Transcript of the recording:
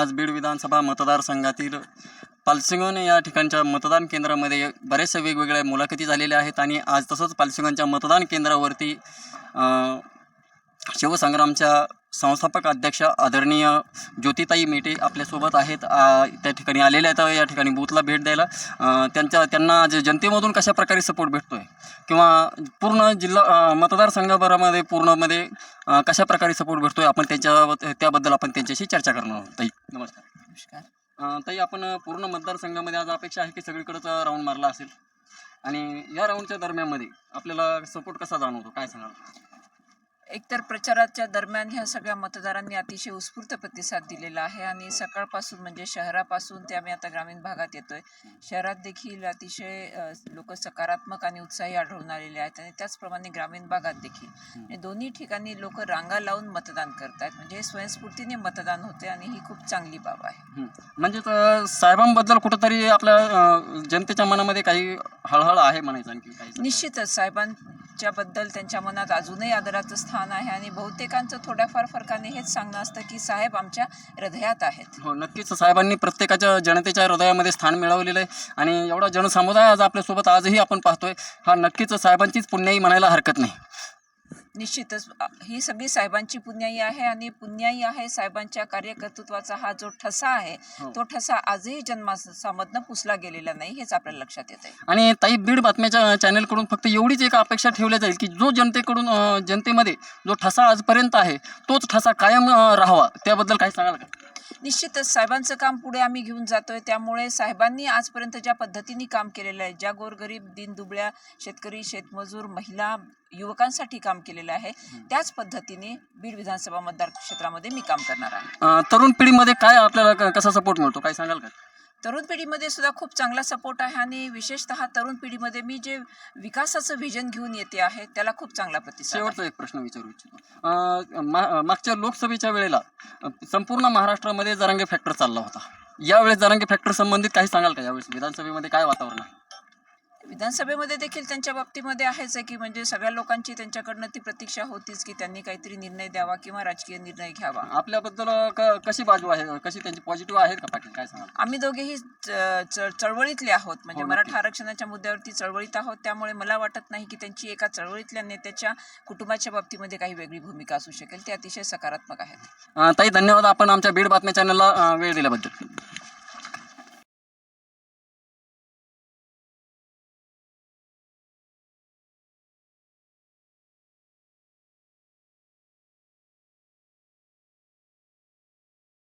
आज बीड विधानसभा मतदारसंघातील पालसिंगोन या ठिकाणच्या मतदान केंद्रामध्ये बऱ्याचशा वेगवेगळ्या मुलाखती झालेल्या आहेत आणि आज तसंच पालसिंगोनच्या मतदान केंद्रावरती शिवसंग्रामच्या संस्थापक अध्यक्ष आदरणीय ज्योतिताई मेटे आपल्यासोबत आहेत त्या ठिकाणी आलेल्या आहेत या ठिकाणी बूथला भेट द्यायला. त्यांच्या त्यांना जे जनतेमधून कशा प्रकारे सपोर्ट भेटतो आहे किंवा पूर्ण जिल्हा मतदारसंघाभरामध्ये पूर्णमध्ये कशा प्रकारे सपोर्ट भेटतो आहे आपण त्यांच्या त्याबद्दल आपण त्यांच्याशी चर्चा करणार आहोत. ताई. नमस्कार. नमस्कार. अ, ताई आपण पूर्ण मतदारसंघामध्ये आज अपेक्षा आहे की सगळीकडंच राऊंड मारला असेल. आणि या राऊंडच्या दरम्यानमध्ये आपल्याला सपोर्ट कसा जाणवतो? काय सांगाल? एकतर प्रचाराच्या दरम्यान ह्या सगळ्या मतदारांनी अतिशय उत्स्फूर्त प्रतिसाद दिलेला आहे आणि सकाळपासून म्हणजे शहरापासून ते आम्ही आता ग्रामीण भागात येतोय. शहरात देखील अतिशय लोक सकारात्मक आणि उत्साही आढळून आलेले आहेत आणि त्याचप्रमाणे ग्रामीण भागात देखील. आणि दोन्ही ठिकाणी लोक रांगा लावून मतदान करतायत. म्हणजे हे स्वयंस्फूर्तीने मतदान होते आणि ही खूप चांगली बाब आहे. म्हणजे साहेबांबद्दल कुठंतरी आपल्या जनतेच्या मनामध्ये काही हळहळ आहे म्हणायचं आणखी निश्चितच साहेबांच्या ज्याबद्दल त्यांच्या मनात अजूनही आदराचं स्थान आहे आणि बहुतेकांचं थोड्याफार फरकाने हेच सांगणं असतं की साहेब आमच्या हृदयात आहेत. हो नक्कीच. साहेबांनी प्रत्येकाच्या जनतेच्या हृदयामध्ये स्थान मिळवलेलं आहे आणि एवढा जनसमुदाय आज आपल्यासोबत आजही आपण पाहतोय. हा नक्कीच साहेबांचीच पुण्याही म्हणायला हरकत नाही. निश्चितच ही सगळी साहेबांची पुण्याई आहे आणि पुण्याई आहे साहेबांच्या कार्यकर्तृत्वाचा हा जो ठसा आहे हो. तो ठसा आजही जन्मासामधनं पुसला गेलेला नाही हेच आपल्याला लक्षात येत आहे आणि ताई बीड बातम्याच्या चॅनलकडून फक्त एवढीच एक अपेक्षा ठेवल्या जाईल की जो जनतेकडून जनतेमध्ये जो ठसा आजपर्यंत आहे तोच ठसा कायम राहावा त्याबद्दल काय सांगाल का निश्चितच साहेबांचं काम पुढे आम्ही घेऊन जातोय. त्यामुळे साहेबांनी आजपर्यंत ज्या पद्धतीने काम केलेलं आहे ज्या गोरगरीब दीनदुबळ्या शेतकरी शेतमजूर महिला युवकांसाठी काम केलेलं आहे त्याच पद्धतीने बीड विधानसभा मतदार क्षेत्रामध्ये मी काम करणार आहे. तरुण पिढीमध्ये काय आपल्याला क- कसा सपोर्ट मिळतो? काय सांगाल का? तरुण पिढीमध्ये सुद्धा खूप चांगला सपोर्ट आहे आणि विशेषतः तरुण पिढीमध्ये मी जे विकासाचं व्हिजन घेऊन येते आहे त्याला खूप चांगला प्रतिसाद शेवटचा एक प्रश्न विचारू इच्छितो. मा- मागच्या लोकसभेच्या वेळेला संपूर्ण महाराष्ट्रामध्ये जरांगे फॅक्टर चालला होता. यावेळेस जरांगे फॅक्टर संबंधित काही सांगाल का? यावेळेस विधानसभेमध्ये काय वातावरण आहे? विधानसभेमध्ये देखील त्यांच्या बाबतीमध्ये आहेच आहे की म्हणजे सगळ्या लोकांची त्यांच्याकडनं ती प्रतीक्षा होतीच की त्यांनी काहीतरी निर्णय द्यावा किंवा राजकीय निर्णय घ्यावा. आपल्याबद्दल क- कशी बाजू आहे? कशी त्यांची पॉझिटिव्ह आहेत का पाटील? काय सांगाल? आम्ही दोघेही च- च- चळवळीतले आहोत. म्हणजे हो, नक्की. मराठा आरक्षणाच्या मुद्द्यावरती चळवळीत आहोत. त्यामुळे मला वाटत नाही की त्यांची एका चळवळीतल्या नेत्याच्या कुटुंबाच्या बाबतीमध्ये काही वेगळी भूमिका असू शकेल. ते अतिशय सकारात्मक आहेत. अ, ताई धन्यवाद. आपण आमच्या बीड बातम्या चॅनलला वेळ दिल्याबद्दल.